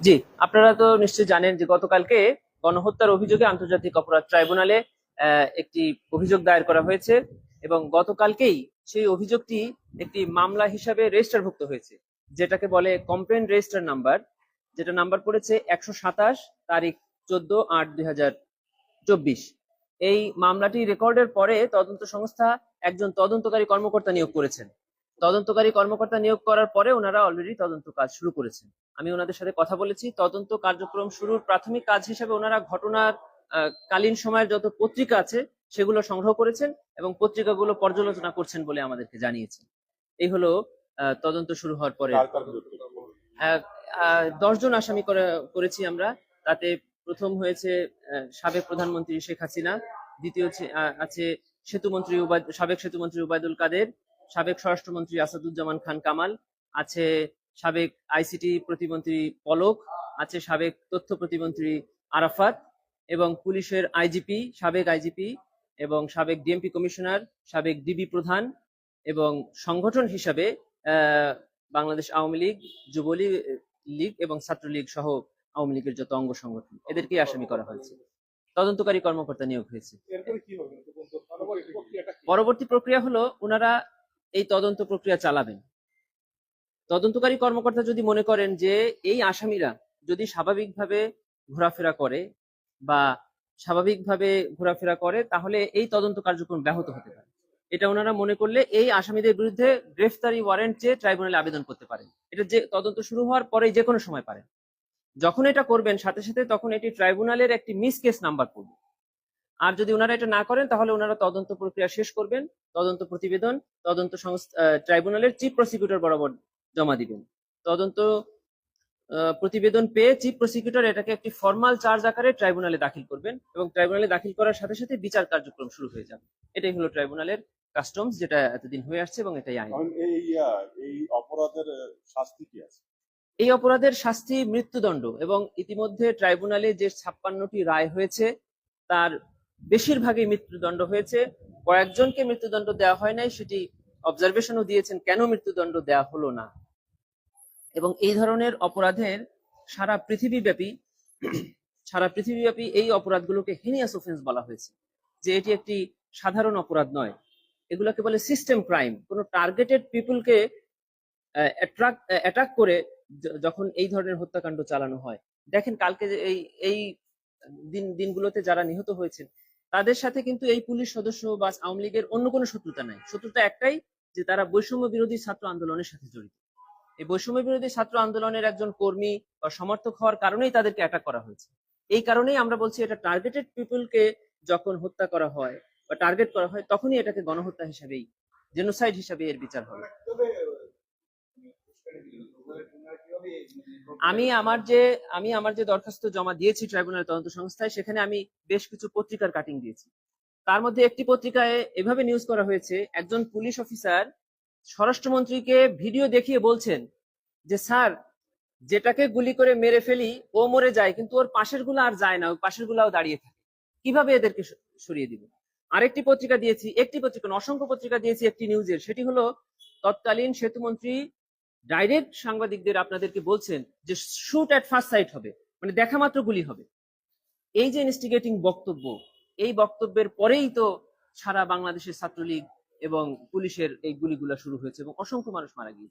জি, আপনারা তো নিশ্চয়ই জানেন যে গতকালকে গণহত্যার অভিযোগে আন্তর্জাতিক অপরাধ ট্রাইব্যুনালে একটি অভিযোগ দায়ের করা হয়েছে এবং গতকালকেই সেই অভিযোগটি একটি মামলা হিসাবে রেজিস্টারভুক্ত হয়েছে, যেটাকে বলে কমপ্লেন রেজিস্টার নাম্বার, যেটা নাম্বার পড়েছে একশো সাতাশ তারিখ চোদ্দ আট দুই হাজার চব্বিশ। এই মামলাটি রেকর্ডের পরে তদন্ত সংস্থা একজন তদন্তকারী কর্মকর্তা নিয়োগ করেছেন। তদন্তকারী কর্মকর্তা নিয়োগ করার পরে ওনারা অলরেডি তদন্ত কাজ শুরু করেছেন। আমি ওনাদের সাথে কথা বলেছি। তদন্ত কার্যক্রম শুরুর প্রাথমিক কাজ হিসেবে ওনারা ঘটনার কালীন সময়ের যত পত্রিকা আছে সেগুলো সংগ্রহ করেছেন এবং পত্রিকাগুলো পর্যালোচনা করছেন বলে আমাদেরকে জানিয়েছেন। এই হলো তদন্ত শুরু হওয়ার পরে। দশজন আসামি করে- করেছি আমরা। তাতে প্রথম হয়েছে সাবেক প্রধানমন্ত্রী শেখ হাসিনা। দ্বিতীয় আছে সেতুমন্ত্রী সাবেক সেতুমন্ত্রী উবায়দুল কাদের। সাবেক স্বরাষ্ট্রমন্ত্রী আসাদুজ্জামান খান কামাল আছে সাবেক আইসিটি প্রতিমন্ত্রী পলক আছে সাবেক তথ্য প্রতিমন্ত্রী আরাফাত এবং পুলিশের আইজিপি সাবেক আইজিপি এবং সাবেক ডিএমপি কমিশনার সাবেক ডিবি প্রধান এবং সংগঠন হিসাবে বাংলাদেশ আওয়ামী লীগ যুবলীগ লীগ এবং ছাত্রলীগ সহ আওয়ামী লীগের যত অঙ্গ সংগঠন এদেরকে আসামি করা হয়েছে তদন্তকারী কর্মকর্তা নিয়োগ হয়েছে? পরবর্তী প্রক্রিয়া হলো ওনারা এই তদন্ত প্রক্রিয়া চালাবেন। তদন্তকারী কর্মকর্তা যদি মনে করেন যে এই আসামিরা যদি স্বাভাবিকভাবে ঘোরাফেরা করে বা স্বাভাবিকভাবে ঘোরাফেরা করে, তাহলে এই তদন্ত কার্যক্রম ব্যাহত হতে পারে। এটা ওনারা মনে করলে এই আসামিদের বিরুদ্ধে গ্রেফতারি ওয়ারেন্ট চেয়ে ট্রাইব্যুনালে আবেদন করতে পারেন। এটা যে তদন্ত শুরু হওয়ার পরে যে কোনো সময় পারেন। যখন এটা করবেন, সাথে সাথে তখন এটি ট্রাইব্যুনালের একটি মিস কেস নাম্বার পড়বে। আর যদি ওনারা এটা না করেন তাহলে ওনারা তদন্ত প্রক্রিয়া শেষ করবেন তদন্ত প্রতিবেদন তদন্ত ট্রাইব্যুনালের চিফ প্রসিকিউটর বরাবর জমা দিবেন। তদন্ত প্রতিবেদন পেয়ে চিফ প্রসিকিউটর এটাকে একটি ফর্মাল চার্জ আকারে ট্রাইব্যুনালে দাখিল করবেন এবং ট্রাইব্যুনালে দাখিল করার সাথে সাথে বিচার কার্যক্রম শুরু হয়ে যাবে। এটাই হলো ট্রাইব্যুনালের কাস্টমস যেটা এতদিন হয়ে আসছে এবং এটাই আইন। এই অপরাধের শাস্তি কি আছে? এই অপরাধের শাস্তি মৃত্যুদণ্ড এবং ইতিমধ্যে ট্রাইব্যুনালে যে ছাপ্পান্নটি রায় হয়েছে তার বেশিরভাগই মৃত্যুদণ্ড হয়েছে। কয়েকজনকে মৃত্যুদণ্ড দেওয়া হয় নাই, সেটি অবজারভেশনও দিয়েছেন কেন মৃত্যুদণ্ড দেওয়া হলো না। এবং এই ধরনের অপরাধের সারা পৃথিবীব্যাপী সারা পৃথিবীব্যাপী এই অপরাধগুলোকে হেনিয়াস অফেন্স বলা হয়েছে, যে এটি একটি সাধারণ অপরাধ নয়। এগুলোকে বলে সিস্টেম ক্রাইম কোনো টার্গেটেড পিপুলকে অ্যাট্রাক করে যখন এই ধরনের হত্যাকাণ্ড চালানো হয়। দেখেন কালকে এই এই দিন, দিনগুলোতে যারা নিহত হয়েছেন তাদের সাথে কিন্তু এই পুলিশ সদস্য বা আওয়ামী লীগের অন্য কোনো শত্রুতা নাই। শত্রুতা একটাই যে তারা বৈষম্য বিরোধী ছাত্র আন্দোলনের সাথে জড়িত। এই বৈষম্য বিরোধী ছাত্র আন্দোলনের একজন কর্মী বা সমর্থক হওয়ার কারণেই তাদেরকে অ্যাটাক করা হয়েছে। এই কারণেই আমরা বলছি এটা টার্গেটেড পিপলকে যখন হত্যা করা হয় বা টার্গেট করা হয়, তখনই এটাকে গণহত্যা হিসাবেই জেনোসাইড হিসাবে এর বিচার হবে। আমি আমার যে, আমি আমার যে দরখাস্ত জমা দিয়েছি ট্রাইব্যুনাল তদন্ত সংস্থায়, সেখানে আমি বেশ কিছু পত্রিকার কাটিং দিয়েছি। তার মধ্যে একটি পত্রিকায় এভাবে নিউজ করা হয়েছে, একজন পুলিশ অফিসার স্বরাষ্ট্রমন্ত্রীকে ভিডিও দেখিয়ে বলছেন যে, স্যার, যেটাকে গুলি করে মেরে ফেলি, ও মরে যায়, কিন্তু ওর পাশেরগুলো আর যায় না ওই পাশের গুলাও দাঁড়িয়ে থাকে। কীভাবে এদেরকে সরিয়ে দিব? আরেকটি পত্রিকা দিয়েছি, একটি পত্রিকা অসংখ্য পত্রিকা দিয়েছি একটি নিউজের সেটি হলো, তৎকালীন সেতুমন্ত্রী ডাইরেক্ট সাংবাদিকদের আপনাদেরকে বলছেন যে শুট অ্যাট ফার্স্ট সাইট হবে মানে দেখা মাত্র গুলি হবে। এই যে ইনস্টিগেটিং বক্তব্য, এই বক্তব্যের পরেই তো সারা বাংলাদেশের ছাত্রলীগ এবং পুলিশের এই গুলিগুলা শুরু হয়েছে এবং অসংখ্য মানুষ মারা গিয়েছে।